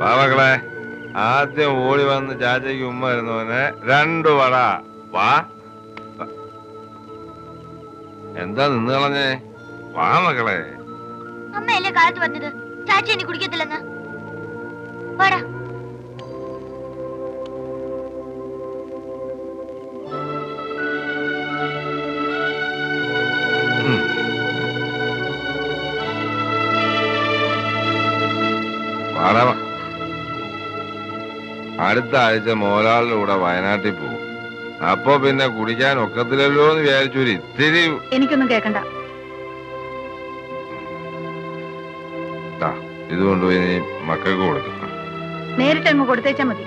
മക്കളെ ആദ്യം ഓടി വന്ന് ചാച്ചയ്ക്ക് ഉമ്മ വരുന്നവന് രണ്ടു വട. വാ. എന്താ നിന്ന് കളഞ്ഞേ? വാ മക്കളെ. അമ്മയല്ലേ കാലത്ത് പറഞ്ഞത്? ചാച്ചി എന്നെ കുടിക്കത്തില്ലെന്ന്. വാടാ. അടുത്ത ആഴ്ച മോലാളിന്റെ കൂടെ വയനാട്ടിൽ പോകും. അപ്പൊ പിന്നെ കുടിക്കാൻ ഒക്കത്തില്ലല്ലോ എന്ന് വിചാരിച്ചു ഒരു ഇത്തിരി എനിക്കൊന്നും കേൾക്കണ്ട ഇതുകൊണ്ട് മക്കൾക്ക് കൊടുക്കും. നേരിട്ട് അങ്ങ് കൊടുത്തേച്ചാ മതി.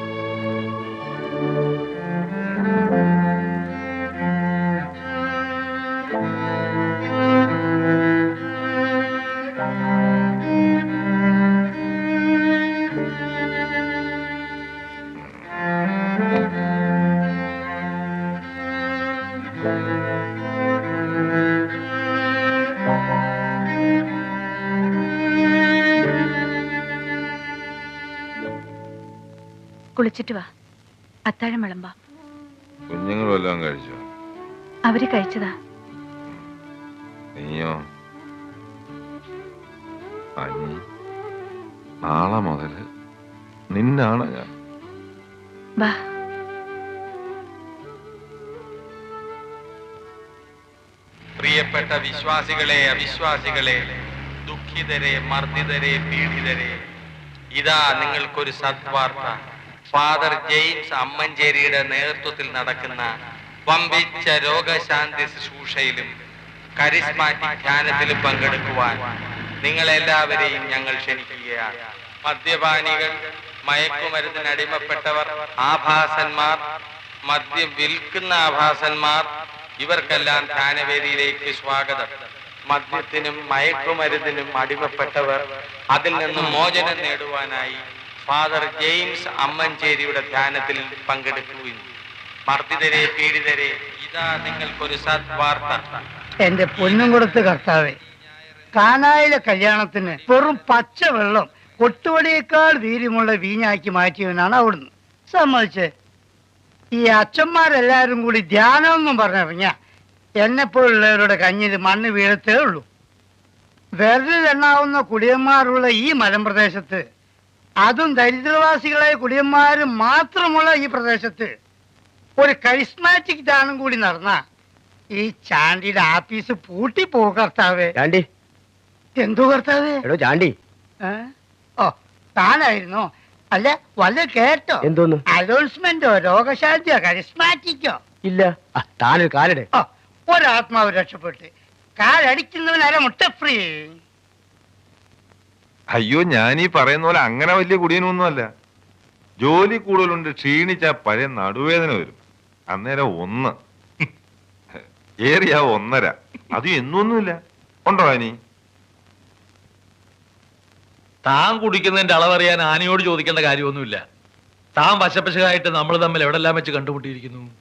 കുളിച്ചിട്ട് വാ. അത്താഴം വിളമ്പാ. കുഞ്ഞുങ്ങൾ വല്ലതും കഴിച്ചോ? അവർ കഴിച്ചതാ. നീയോ? അനി നാളെ മുതൽ നിന്നാണ് ഞാൻ. വാ. പ്രിയപ്പെട്ട വിശ്വാസികളെ അവിശ്വാസികളെ ദുഃഖിതരെ മർദ്ദിതരെ പീഡിതരെ ഇതാ നിങ്ങൾക്കൊരു സദ്വാർത്ത. ഫാദർ ജെയിംസ് അമ്മഞ്ചേരിയുടെ നേതൃത്വത്തിൽ നടക്കുന്ന വമ്പിച്ച രോഗശാന്തി ശുശ്രൂഷയിലും കരിസ്മാറ്റിക് ധ്യാനത്തിലും പങ്കെടുക്കുവാൻ നിങ്ങളെല്ലാവരെയും ഞങ്ങൾ ക്ഷണിക്കുകയാണ്. മദ്യപാനികൾ മയക്കുമരുന്നിന് അടിമപ്പെട്ടവർ ആഭാസന്മാർ മദ്യം വിൽക്കുന്ന ആഭാസന്മാർ ഇവർക്കെല്ലാം ധ്യാനവേദിയിലേക്ക് സ്വാഗതം. മദ്യത്തിനും മയക്കുമരുന്നിനും അടിമപ്പെട്ടവർ അതിൽ നിന്നും മോചനം നേടുവാനായി ഫാദർ ജെയിംസ് അമ്മഞ്ചേരിയുടെ ധ്യാനത്തിൽ പങ്കെടുക്കുകയും മർദ്ദിതരെ പീഡിതരെ ഇതാ നിങ്ങൾക്കൊരു സദ്വാർത്ത. എന്റെ പൊന്നും കൊടുത്ത് കർത്താവേ കാനായിലെ കല്യാണത്തിന് വെറും പച്ച വെള്ളം കൊട്ടുവടിയേക്കാൾ വീര്യമുള്ള വീഞ്ഞാക്കി മാറ്റിയവനാണ് അവിടുന്ന്. സമ്മതിച്ചേ. ഈ അച്ഛന്മാരെല്ലാരും കൂടി ധ്യാനം എന്നും പറഞ്ഞിറങ്ങിയ എന്നെപ്പോലുള്ളവരുടെ കഞ്ഞിൽ മണ്ണ് വീഴത്തേ ഉള്ളൂ. വെറുതെ എണ്ണാവുന്ന കുടിയന്മാരുള്ള ഈ മലമ്പ്രദേശത്ത് അതും ദരിദ്രവാസികളായ കുടിയന്മാര് മാത്രമുള്ള ഈ പ്രദേശത്ത് ഒരു കരിസ്മാറ്റിക് ദാനം കൂടി നടന്ന ഈ ചാണ്ടിയുടെ ആഫീസ് പൂട്ടി പോ കർത്താവേ. ചാണ്ടി. എന്തോ കർത്താവേ? എടോ ചാണ്ടി. ഏ? ഓ താനായിരുന്നോ. അല്ല വല്ല കേട്ടോ? എന്തോന്ന്? അനൗൺസ്മെന്റോ രോഗശാന്തിയോ കരിസ്മാറ്റിക്കോ? ഇല്ല. ആ, താനൊരു കാലിടെ. ഓ ഒരാത്മാവ് രക്ഷപ്പെട്ട്. കാലടിക്കുന്നവനര മുട്ട ഫ്രീ. അയ്യോ ഞാൻ ഈ പറയുന്ന പോലെ അങ്ങനെ വലിയ കുടിയനൊന്നുമല്ല. ജോലി കൂടുതലുണ്ട് ക്ഷീണിച്ച പഴയ നടുവേദന വരും. അന്നേരം ഒന്ന്. ഏറിയ ഒന്നര. അത് എന്നൊന്നുമില്ല. ഉണ്ടോ ആനി? താൻ കുടിക്കുന്നതിന്റെ അളവറിയാൻ ആനയോട് ചോദിക്കേണ്ട കാര്യമൊന്നുമില്ല. താൻ വശപ്പശകായിട്ട് നമ്മൾ തമ്മിൽ എവിടെല്ലാം വെച്ച് കണ്ടുമുട്ടിയിരിക്കുന്നു?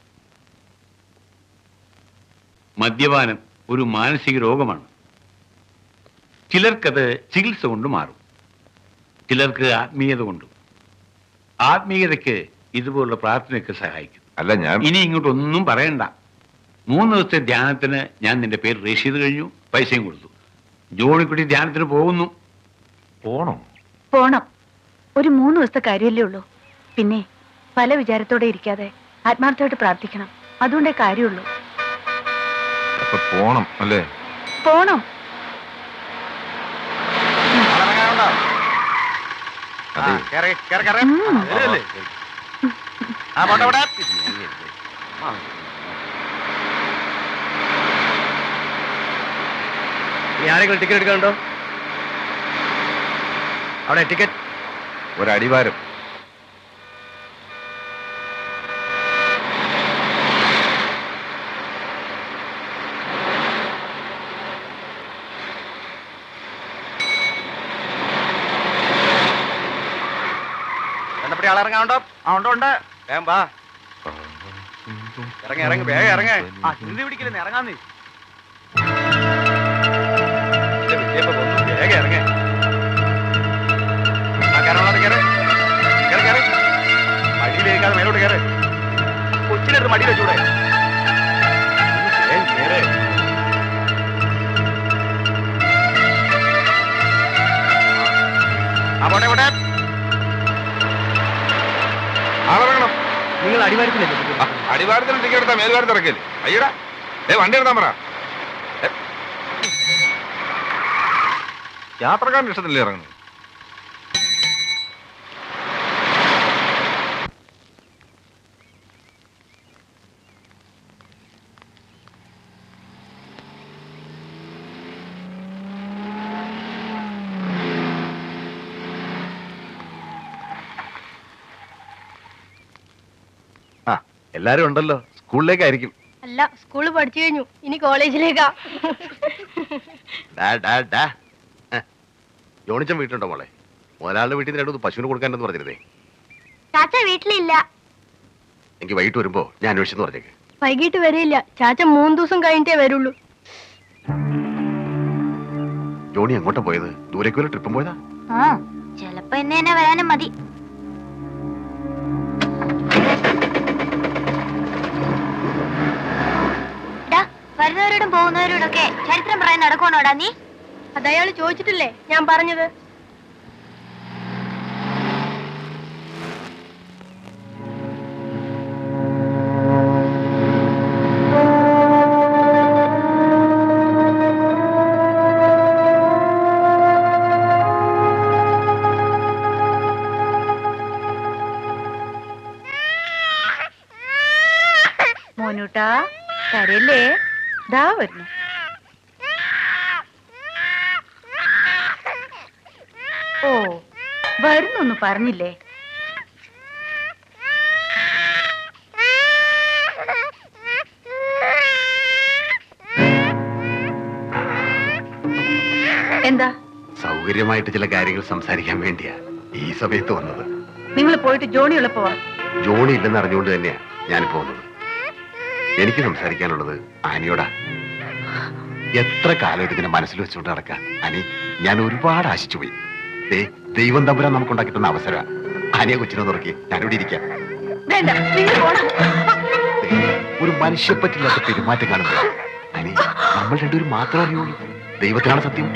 മദ്യപാനം ഒരു മാനസിക രോഗമാണ്. ചിലർക്കത് ചികിത്സ കൊണ്ട് മാറും. ചിലർക്ക് ആത്മീയത കൊണ്ട്. ആത്മീയതയ്ക്ക് ഇതുപോലുള്ള പ്രാർത്ഥനയൊക്കെ സഹായിക്കും. അല്ല ഞാൻ ഇനി ഇങ്ങോട്ടൊന്നും പറയണ്ട. മൂന്ന് ദിവസത്തെ ധ്യാനത്തിന് ഞാൻ നിന്റെ പേര് രജിസ്റ്റർ ചെയ്ത് കഴിഞ്ഞു. പൈസയും കൊടുത്തു. ജോണിക്കുട്ടി ധ്യാനത്തിന് പോകുന്നു. പോണോ. പോണം. ഒരു മൂന്ന് ദിവസത്തെ കാര്യമല്ലേ ഉള്ളൂ. പിന്നെ പല വിചാരത്തോടെ ഇരിക്കാതെ ആത്മാർത്ഥമായിട്ട് പ്രാർത്ഥിക്കണം. അതുകൊണ്ടേ കാര്യമുള്ളൂ. അപ്പൊ പോണം അല്ലേ? പോണം അതെ ഉം. നീ ആരെങ്കിലും ടിക്കറ്റ് എടുക്കാനുണ്ടോ? അവിടെ ടിക്കറ്റ് ഒരടിവാരം. എന്നപ്പടി ഇറങ്ങാണ്ടോ അതുകൊണ്ടുണ്ട്. വേം വാ. ഇറങ്ങി ഇറങ്ങി വേഗം ഇറങ്ങ. ആ ഹിന്ദി പിടിക്കില്ലെന്ന് ഇറങ്ങാന്നേ. വേഗം ഇറങ്ങ. ആ കയറണോട്ട് കയറ്. കയറി കയറി. മടിയിലേക്കാതെ മേലോട്ട് കയറ്. കൊച്ചിനെടുത്ത് മടിയിൽ വെച്ചൂടെ. കയറ്. അവിടെ ഇവിടെ അടിവാരത്തിലല്ലേ അടിവാരത്തിന് ടിക്കറ്റ് എടുത്താ മേൽവാരത്ത് ഇറക്കൽ അയ്യടാ. ഏ വണ്ടി എടുത്താൻ പറ. ഏ. യാത്രക്കാരന്റെ ഇഷ്ടത്തിലല്ലേ ഇറങ്ങുന്നത് ആ എല്ലാരും ഉണ്ടല്ലോ. സ്കൂളിലേക്കായിരിക്കും. അല്ല സ്കൂളിൽ പഠിച്ചു കഴിഞ്ഞു. ഇനി കോളേജിലേക്കാ. ജോണിച്ചൻ വീട്ടിലുണ്ടോ മോളെ? മുതലാളുടെ വീട്ടിൽ നിന്ന് രണ്ടു പശുവിന് കൊടുക്കാനെന്ന് പറഞ്ഞിരുന്നേ. ചാച്ച വീട്ടിലില്ല. എനിക്ക് വൈകിട്ട് വരുമ്പോ ഞാൻ അന്വേഷിച്ചെന്ന് പറഞ്ഞേക്ക്. വൈകിട്ട് വരില്ല. ചാച്ച മൂന്ന് ദിവസം കഴിഞ്ഞിട്ടേ വരുള്ളൂ. ജോണി എങ്ങോട്ടാ പോയത്? ദൂരേക്ക് വല്ല ട്രിപ്പും പോയതാ? ആ ചെലപ്പോ എന്നെ തന്നെ വരാനും മതി. പോകുന്നവരോടൊക്കെ ചരിത്രം പറയാൻ നടക്കുവാണോടാ നീ? അതയാൾ ചോദിച്ചിട്ടില്ലേ? ഞാൻ പറഞ്ഞത്. ദാ വരുന്നു. ഓ വരുന്നൊന്ന് പറഞ്ഞില്ലേ? എന്താ? സൗകര്യമായിട്ട് ചില കാര്യങ്ങൾ സംസാരിക്കാൻ വേണ്ടിയാ ഈ സമയത്ത് വന്നത്. നിങ്ങൾ പോയിട്ട് ജോണി ഉള്ളപ്പോ. ജോണി ഇല്ലെന്ന് അറിഞ്ഞുകൊണ്ട് തന്നെയാ ഞാൻ വന്നത്. എനിക്ക് സംസാരിക്കാനുള്ളത് ആനിയോടാ എത്ര കാലമായിട്ട് ഇതിനെ മനസ്സിൽ വെച്ചുകൊണ്ട് നടക്ക? അനി ഞാൻ ഒരുപാട് ആശിച്ചു പോയി. ദൈവം തമ്പുരാൻ നമുക്കുണ്ടാക്കി തന്ന അവസര ആനിയെ കൊച്ചിനെ തുറക്കി ഞാനിവിടെ ഇരിക്കാം. ഒരു മനുഷ്യ പറ്റില്ലാത്ത പെരുമാറ്റം കാണുമ്പോൾ അനി നമ്മൾ രണ്ടുപേരും മാത്രമേ അറിയുള്ളൂ. ദൈവത്തിനാണ് സത്യം.